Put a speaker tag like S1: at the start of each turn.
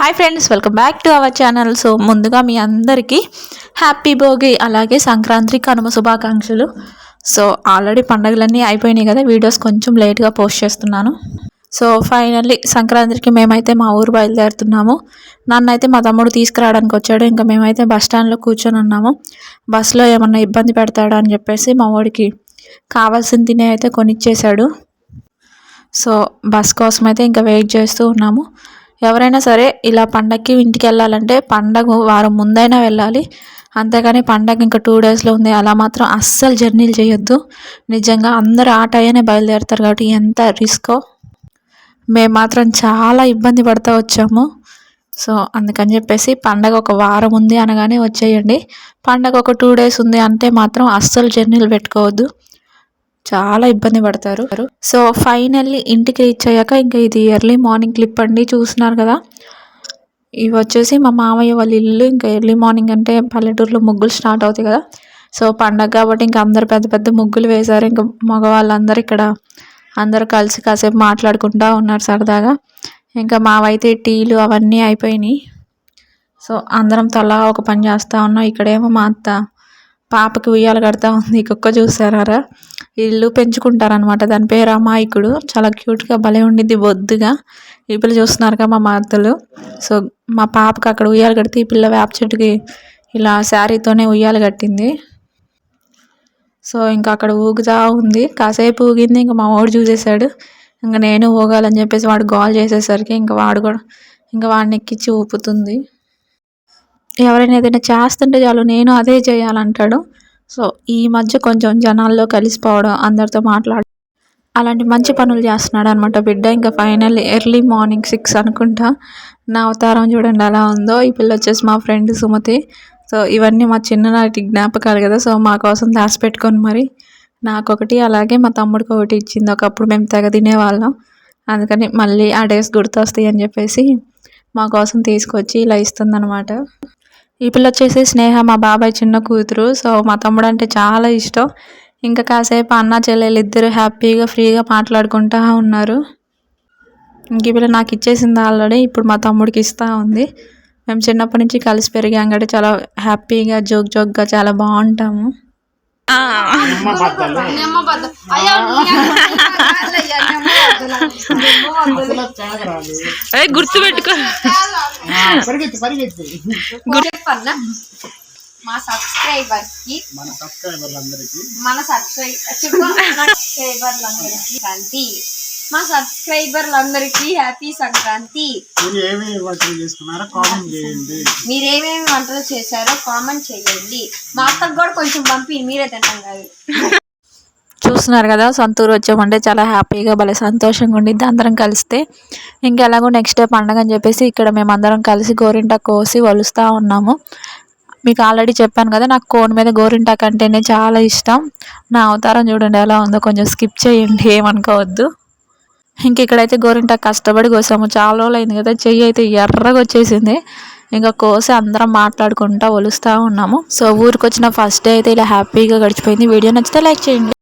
S1: Hi friends welcome back to our channel so ముందుగా మీ అందరికీ హ్యాపీ భోగి అలాగే సంక్రాంతి కనుమ శుభాకాంక్షలు. సో ఆల్రెడీ పండగలన్నీ అయిపోయినాయి కదా వీడియోస్ కొంచెం లేట్గా పోస్ట్ చేస్తున్నాను. సో ఫైనల్లీ సంక్రాంతికి మేమైతే మా ఊరు బయలుదేరుతున్నాము. నన్ను అయితే మా తమ్ముడు తీసుకురావడానికి వచ్చాడు ఇంకా మేమైతే బస్ స్టాండ్లో కూర్చొని ఉన్నాము. బస్సులో ఏమన్నా ఇబ్బంది పెడతాడా అని చెప్పేసి మా వాడికి కావాల్సిన తినే అయితే కొనిచ్చేశాడు. సో బస్ కోసం అయితే ఇంకా వెయిట్ చేస్తూ ఉన్నాము. ఎవరైనా సరే ఇలా పండగకి ఇంటికి వెళ్ళాలంటే పండగ వారం ముందైనా వెళ్ళాలి. అంతేగాని పండగ ఇంకా టూ డేస్లో ఉంది. అలా మాత్రం అస్సలు జర్నీలు చేయొద్దు. నిజంగా అందరూ ఆ టైనే బయలుదేరుతారు కాబట్టి ఎంత రిస్కో మేము మాత్రం చాలా ఇబ్బంది పడుతూ వచ్చాము. సో అందుకని చెప్పేసి పండగ ఒక వారం ఉంది అనగానే వచ్చేయండి. పండగ ఒక టూ డేస్ ఉంది అంటే మాత్రం అస్సలు జర్నీలు పెట్టుకోవద్దు. చాలా ఇబ్బంది పడతారు. సో ఫైనల్లీ ఇంటికి రీచ్ అయ్యాక ఇంకా ఇది ఎర్లీ మార్నింగ్ క్లిప్ అండి చూస్తున్నారు కదా. ఇవి వచ్చేసి మా మామయ్య వాళ్ళ ఇల్లు ఇంకా ఎర్లీ మార్నింగ్ అంటే పల్లెటూరులో ముగ్గులు స్టార్ట్ అవుతాయి కదా. సో పండగ కాబట్టి ఇంకా అందరు పెద్ద పెద్ద ముగ్గులు వేశారు. ఇంకా మగవాళ్ళందరూ ఇక్కడ అందరూ కలిసి కాసేపు మాట్లాడుకుంటూ ఉన్నారు సరదాగా. ఇంకా మావైతే టీలు అవన్నీ అయిపోయినాయి. సో అందరం తలా ఒక పని చేస్తూ ఉన్నాం. ఇక్కడేమో మా అత్త పాపకి ఉయ్యాలు కడతా ఉంది. కుక్క చూసారా? ఇల్లు పెంచుకుంటారనమాట దాని పేరు అమాయకుడు. చాలా క్యూట్గా భలే ఉండిద్ది బొద్దుగా. ఈ పిల్ల చూస్తున్నారుగా మా మాతలు సో మా పాపకి అక్కడ ఉయ్యాలు కడితే ఈ పిల్ల వేప చెట్టుకి ఇలా శారీతోనే ఉయ్యాలు కట్టింది. సో ఇంకా అక్కడ ఊగుతా ఉంది. కాసేపు ఊగింది. ఇంకా మా వాడు చూసేశాడు. ఇంకా నేను ఊగాలని చెప్పేసి వాడు గోల్ చేసేసరికి ఇంకా వాడు కూడా ఇంకా వాడిని ఎక్కించి ఊపుతుంది. ఎవరైనా ఏదైనా చేస్తుంటే చాలు నేను అదే చేయాలంటాడు. సో ఈ మధ్య కొంచెం జనాల్లో కలిసిపోవడం అందరితో మాట్లాడ అలాంటి మంచి పనులు చేస్తున్నాడు అనమాట బిడ్డ. ఇంకా ఫైనల్ ఎర్లీ మార్నింగ్ సిక్స్ అనుకుంటా. నా అవతారం చూడండి ఎలా ఉందో. ఈ పిల్ల వచ్చేసి మా ఫ్రెండ్ సుమతి. సో ఇవన్నీ మా చిన్ననాటి జ్ఞాపకాలు కదా. సో మా కోసం దాచిపెట్టుకొని మరి నాకొకటి అలాగే మా తమ్ముడికి ఒకటి ఇచ్చింది. ఒకప్పుడు మేము తెగ తినేవాళ్ళం. అందుకని మళ్ళీ ఆ డేస్ గుర్తొస్తాయి అని చెప్పేసి మా కోసం తీసుకొచ్చి ఇలా ఇస్తుందన్నమాట. ఈ పిల్ల వచ్చేసి స్నేహ మా బాబాయ్ చిన్న కూతురు. సో మా తమ్ముడు అంటే చాలా ఇష్టం. ఇంకా కాసేపు అన్న చెల్లెలు ఇద్దరు హ్యాపీగా ఫ్రీగా మాట్లాడుకుంటూ ఉన్నారు. ఇంక ఈ పిల్ల నాకు ఇచ్చేసింది ఆల్రెడీ. ఇప్పుడు మా తమ్ముడికి ఇస్తూ ఉంది. మేము చిన్నప్పటి నుంచి కలిసి పెరిగాం కాబట్టి చాలా హ్యాపీగా జోక్ జోక్గా చాలా బాగుంటాము. గుర్తు పెట్టుకో
S2: మా సబ్స్క్రైబర్కి
S3: మన సబ్స్క్రైబర్లందరికీ.
S2: మన సబ్స్క్రైబర్లందరికీ. మా సబ్స్క్రైబర్లందరికీ హ్యాపీ సంక్రాంతి.
S3: మీరు ఏమేమి వంటలు చేసుకున్నారో కామెంట్ చేయండి.
S2: మీరేమేమి వంటలు చేశారో కామెంట్ చేయండి. మా అత్తకు కూడా కొంచెం పంపి మీరే తింటాం కాదు.
S1: చూస్తున్నారు కదా సొంతూరు వచ్చామంటే చాలా హ్యాపీగా భలే సంతోషంగా ఉండిద్ది అందరం కలిస్తే. ఇంకా ఎలాగో నెక్స్ట్ డే పండగ అని చెప్పేసి ఇక్కడ మేము అందరం కలిసి గోరింటాకు కోసి వలుస్తూ ఉన్నాము. మీకు ఆల్రెడీ చెప్పాను కదా నాకు కోన్ మీద గోరింటాకు అంటేనే చాలా ఇష్టం. నా అవతారం చూడండి ఎలా ఉందో కొంచెం స్కిప్ చేయండి ఏమనుకోవద్దు. ఇంక ఇక్కడైతే గోరింటాకు కష్టపడి కోసాము చాలా రోజులు అయింది కదా చెయ్యి అయితే ఎర్రగా వచ్చేసింది. ఇంకా కోసి అందరం మాట్లాడుకుంటా ఒలుస్తూ ఉన్నాము. సో ఊరికి వచ్చిన ఫస్ట్ డే అయితే ఇలా హ్యాపీగా గడిచిపోయింది. వీడియో నచ్చితే లైక్ చేయండి.